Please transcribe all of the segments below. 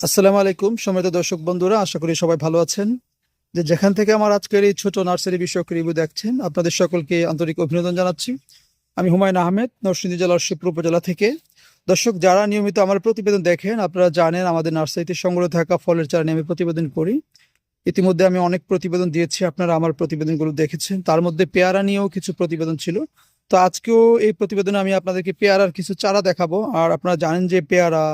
আসসালামু আলাইকুম, সম্মানিত দর্শক বন্ধুরা, আশা করি সবাই ভালো আছেন। যে যেখান থেকে আমার আজকের এই ছোট নার্সারি বিষয়ক রিভিউ দেখছেন, আপনাদের সকলকে আন্তরিক অভিনন্দন জানাচ্ছি। আমি হুমায়ুন আহমেদ, নরসিংদী জেলার শিবপুর উপজেলা থেকে। দর্শক, যারা নিয়মিত আমার প্রতিবেদন দেখেন, আপনারা জানেন আমাদের নার্সারিতে সংগ্রহ থাকা ফলের চারা নিয়ে আমি প্রতিবেদন করি। ইতিমধ্যে আমি অনেক প্রতিবেদন দিয়েছি, আপনারা আমার প্রতিবেদনগুলো দেখেছেন। তার মধ্যে পেয়ারা নিয়েও কিছু প্রতিবেদন ছিল। তো আজকেও এই প্রতিবেদনে আমি আপনাদেরকে পেয়ারার কিছু চারা দেখাবো। আর আপনারা জানেন যে পেয়ারা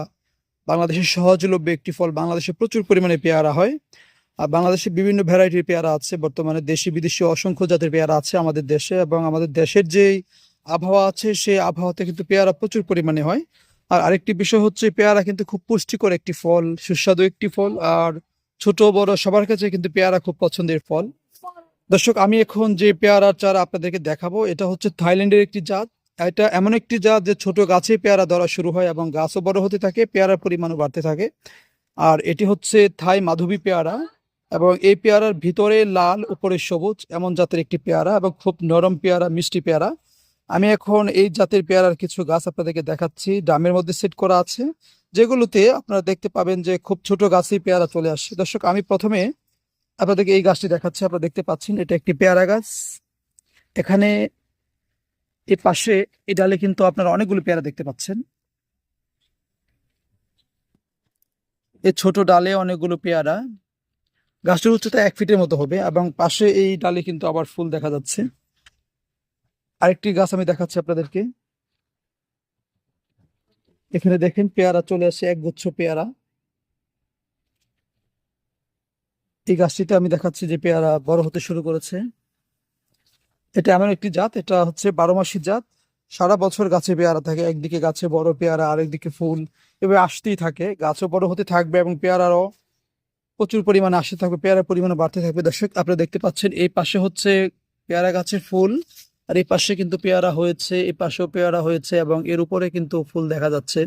বাংলাদেশের সহজলভ্য একটি ফল বাংলাদেশে প্রচুর পরিমাণে পেয়ারা হয়। আর বাংলাদেশে বিভিন্ন ভ্যারাইটির পেয়ারা আছে। বর্তমানে দেশি, বিদেশি অসংখ্য জাতের পেয়ারা আছে আমাদের দেশে এবং আমাদের দেশের যেই আবহাওয়া আছে, সেই আবহাওয়াতে কিন্তু পেয়ারা প্রচুর পরিমাণে হয়। আর আরেকটি বিষয় হচ্ছে, পেয়ারা কিন্তু খুব পুষ্টিকর একটি ফল, সুস্বাদু একটি ফল আর ছোট বড় সবার কাছে কিন্তু পেয়ারা খুব পছন্দের ফল। দর্শক, আমি এখন যে পেয়ারার চারা আপনাদেরকে দেখাবো, এটা হচ্ছে থাইল্যান্ডের একটি জাত। এটা এমন একটি জাত যে ছোট গাছে পেয়ারা ধরা শুরু হয় এবং গাছও বড় হতে থাকে, পেয়ারার পরিমাণও বাড়তে থাকে। আর এটি হচ্ছে থাই মাধবী পেয়ারা এবং এই পেয়ারার ভিতরে লাল, উপরে সবুজ এমন জাতের একটি পেয়ারা এবং খুব নরম পেয়ারা, মিষ্টি পেয়ারা। আমি এখন এই জাতের পেয়ারার কিছু গাছ আপনাদেরকে দেখাচ্ছি, ড্রামের মধ্যে সেট করা আছে, যেগুলোতে আপনারা দেখতে পাবেন যে খুব ছোট গাছেই পেয়ারা চলে আসে। দর্শক, আমি প্রথমে আপনাদেরকে এই গাছটি দেখাচ্ছি, আপনারা দেখতে পাচ্ছেন, এটা একটি পেয়ারা গাছ। এখানে এর পাশে এই ডালে কিন্তু আপনারা অনেকগুলো পেয়ারা দেখতে পাচ্ছেন। এই ছোট ডালে অনেকগুলো পেয়ারা। গাছটির উচ্চতা এক ফিটের মতো হবে এবং পাশে এই ডালে কিন্তু আবার ফুল দেখা যাচ্ছে। আরেকটি গাছ আমি দেখাচ্ছি আপনাদেরকে। এখানে দেখেন পেয়ারা চলে আসে এক গুচ্ছ পেয়ারা। এই গাছটিতে আমি দেখাচ্ছি যে পেয়ারা বড় হতে শুরু করেছে। এটা এমন একটি জাত, এটা হচ্ছে বারো মাসি জাত। সারা বছর গাছে পেয়ারা থাকে, একদিকে গাছে বড় পেয়ারা, আরেকদিকে ফুল। এভাবে আসতেই থাকে, গাছও বড় হতে থাকবে এবং পেয়ারারও প্রচুর পরিমাণে আসতে থাকবে, পেয়ারার পরিমাণও বাড়তে থাকবে। দর্শক, আপনারা দেখতে পাচ্ছেন, এই পাশে হচ্ছে পেয়ারা গাছের ফুল, আর এই পাশে কিন্তু পেয়ারা হয়েছে, এই পাশেও পেয়ারা হয়েছে এবং এর উপরে কিন্তু ফুল দেখা যাচ্ছে।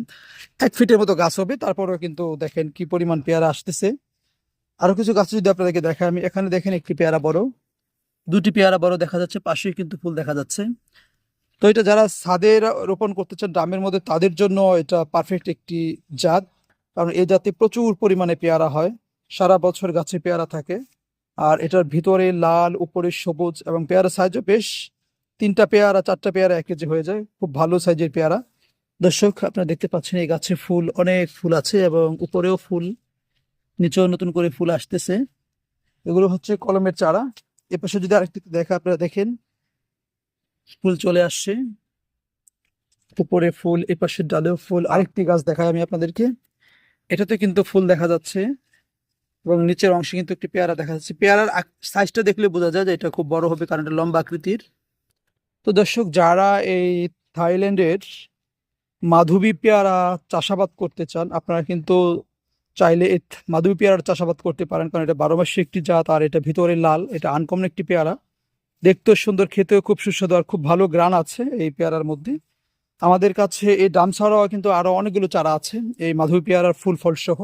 এক ফিটের মতো গাছ হবে, তারপরেও কিন্তু দেখেন কি পরিমাণ পেয়ারা আসতেছে। আরও কিছু গাছ যদি আপনাদেরকে দেখাই, আমি এখানে দেখেন একটি পেয়ারা বড়। দুটি পেয়ারা বড় দেখা যাচ্ছে, পাশেই কিন্তু ফুল দেখা যাচ্ছে। তো এটা যারা ছাদে রোপণ করতে চান ড্রামের মধ্যে, তাদের জন্য এটা পারফেক্ট একটি জাত। কারণ এই জাতে প্রচুর পরিমাণে পেয়ারা হয়, সারা বছর গাছে পেয়ারা থাকে। আর এটার ভিতরে লাল, উপরে সবুজ এবং পেয়ারা সাইজও বেশ তিনটা পেয়ারা, চারটা পেয়ারা এক কেজি হয়ে যায়। খুব ভালো সাইজের পেয়ারা। দর্শক, আপনারা দেখতে পাচ্ছেন এই গাছে ফুল, অনেক ফুল আছে এবং উপরেও ফুল, নিচেও নতুন করে ফুল আসতেছে। এগুলো হচ্ছে কলমের চারা। এ পাশে যদি আরেকটি দেখা আপনারা দেখেন, ফুল চলে আসছে। উপরে ফুল, এ পাশের ডালেও ফুল। আরেকটি গাছ দেখাই আমি আপনাদেরকে। এটাতে কিন্তু ফুল দেখা যাচ্ছে এবং নিচের অংশে কিন্তু একটি পেয়ারা দেখা যাচ্ছে। পেয়ারার সাইজটা দেখলে বোঝা যায় যে এটা খুব বড় হবে কারণ এটা লম্বা আকৃতির। তো দর্শক, যারা এই থাইল্যান্ডের মাধবী পেয়ারা চাষাবাদ করতে চান, আপনারা কিন্তু চাইলে মাধবী পেয়ারার চাষাবাদ করতে পারেন, কারণ এটা বারো মাসে একটি জাত আর এটা ভিতরে লাল, এটা আনকমন একটি পেয়ারা। দেখতেও সুন্দর, খেতেও খুব সুস্বাদু আর খুব ভালো গ্রান আছে এই পেয়ারার মধ্যে। আমাদের কাছে এই ডাম ছাড়াও কিন্তু আরও অনেকগুলো চারা আছে, এই মাধবী পেয়ারার ফুল ফল সহ।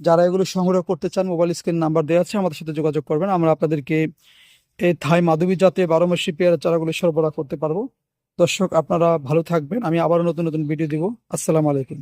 যারা এগুলো সংগ্রহ করতে চান, মোবাইল স্ক্রিন নাম্বার দেওয়া আছে, আমাদের সাথে যোগাযোগ করবেন। আমরা আপনাদেরকে এই থাই মাধবী জাতে বারো মাসি পেয়ারা চারাগুলো সরবরাহ করতে পারব। দর্শক, আপনারা ভালো থাকবেন। আমি আবারও নতুন নতুন ভিডিও দিব। আসসালামু আলাইকুম।